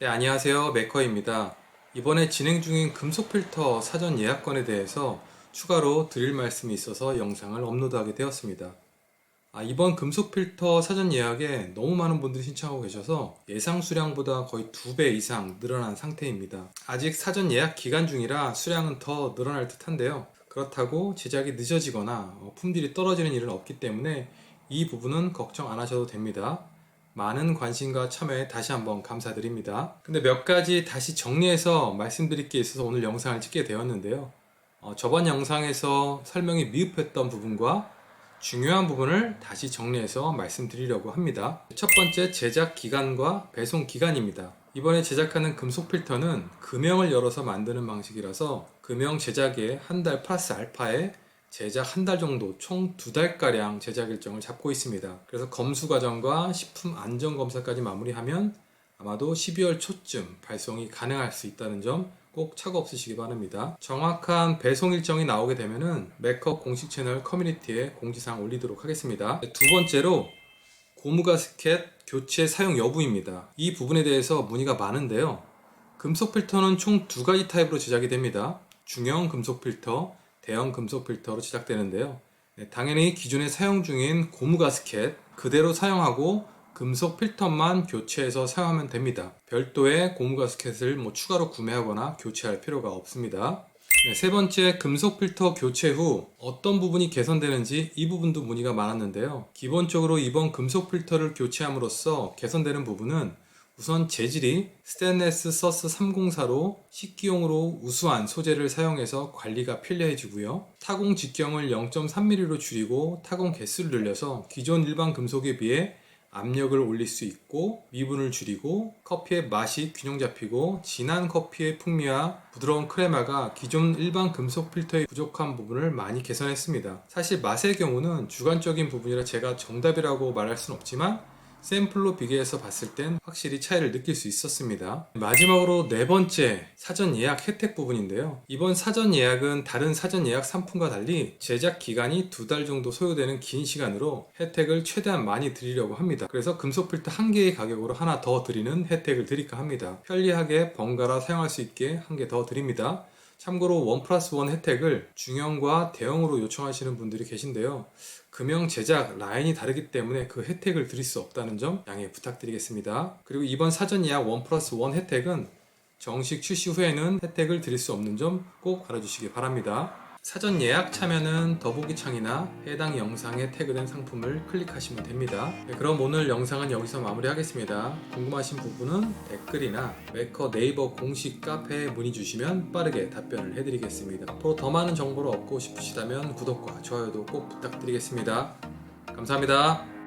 네, 안녕하세요. 메커입니다. 이번에 진행 중인 금속 필터 사전 예약권에 대해서 추가로 드릴 말씀이 있어서 영상을 업로드하게 되었습니다. 아, 이번 금속 필터 사전 예약에 너무 많은 분들이 신청하고 계셔서 예상 수량보다 거의 두 배 이상 늘어난 상태입니다. 아직 사전 예약 기간 중이라 수량은 더 늘어날 듯 한데요. 그렇다고 제작이 늦어지거나 어, 품질이 떨어지는 일은 없기 때문에 이 부분은 걱정 안 하셔도 됩니다. 많은 관심과 참여에 다시 한번 감사드립니다. 근데 몇 가지 다시 정리해서 말씀드릴 게 있어서 오늘 영상을 찍게 되었는데요. 어, 저번 영상에서 설명이 미흡했던 부분과 중요한 부분을 다시 정리해서 말씀드리려고 합니다. 첫 번째 제작 기간과 배송 기간입니다. 이번에 제작하는 금속 필터는 금형을 열어서 만드는 방식이라서 금형 제작에 한 달 플러스 알파에 제작 한 달 정도 총 두 달가량 제작 일정을 잡고 있습니다. 그래서 검수 과정과 식품 안전 검사까지 마무리하면 아마도 12월 초쯤 발송이 가능할 수 있다는 점 꼭 착오 없으시기 바랍니다. 정확한 배송 일정이 나오게 되면은 메커 공식 채널 커뮤니티에 공지사항 올리도록 하겠습니다. 두 번째로 고무가스켓 교체 사용 여부입니다. 이 부분에 대해서 문의가 많은데요. 금속 필터는 총 두 가지 타입으로 제작이 됩니다. 중형 금속 필터, 대형 금속 필터로 제작되는데요. 네, 당연히 기존에 사용 중인 고무 가스켓 그대로 사용하고 금속 필터만 교체해서 사용하면 됩니다. 별도의 고무 가스켓을 뭐 추가로 구매하거나 교체할 필요가 없습니다. 네, 세 번째 금속 필터 교체 후 어떤 부분이 개선되는지 이 부분도 문의가 많았는데요. 기본적으로 이번 금속 필터를 교체함으로써 개선되는 부분은 우선 재질이 스테인레스 서스 304로 식기용으로 우수한 소재를 사용해서 관리가 편리해지고요. 타공 직경을 0.3mm로 줄이고 타공 개수를 늘려서 기존 일반 금속에 비해 압력을 올릴 수 있고 미분을 줄이고 커피의 맛이 균형 잡히고 진한 커피의 풍미와 부드러운 크레마가 기존 일반 금속 필터의 부족한 부분을 많이 개선했습니다. 사실 맛의 경우는 주관적인 부분이라 제가 정답이라고 말할 수는 없지만 샘플로 비교해서 봤을 땐 확실히 차이를 느낄 수 있었습니다. 마지막으로 네 번째 사전 예약 혜택 부분인데요. 이번 사전 예약은 다른 사전 예약 상품과 달리 제작 기간이 두 달 정도 소요되는 긴 시간으로 혜택을 최대한 많이 드리려고 합니다. 그래서 금속 필터 한 개의 가격으로 하나 더 드리는 혜택을 드릴까 합니다. 편리하게 번갈아 사용할 수 있게 한 개 더 드립니다. 참고로 원 플러스 원 혜택을 중형과 대형으로 요청하시는 분들이 계신데요. 금형 제작 라인이 다르기 때문에 그 혜택을 드릴 수 없다는 점 양해 부탁드리겠습니다. 그리고 이번 사전 예약 원 플러스 원 혜택은 정식 출시 후에는 혜택을 드릴 수 없는 점 꼭 알아주시기 바랍니다. 사전 예약 참여는 더보기 창이나 해당 영상에 태그된 상품을 클릭하시면 됩니다. 네, 그럼 오늘 영상은 여기서 마무리하겠습니다. 궁금하신 부분은 댓글이나 메커 네이버 공식 카페에 문의 주시면 빠르게 답변을 해드리겠습니다. 앞으로 더 많은 정보를 얻고 싶으시다면 구독과 좋아요도 꼭 부탁드리겠습니다. 감사합니다.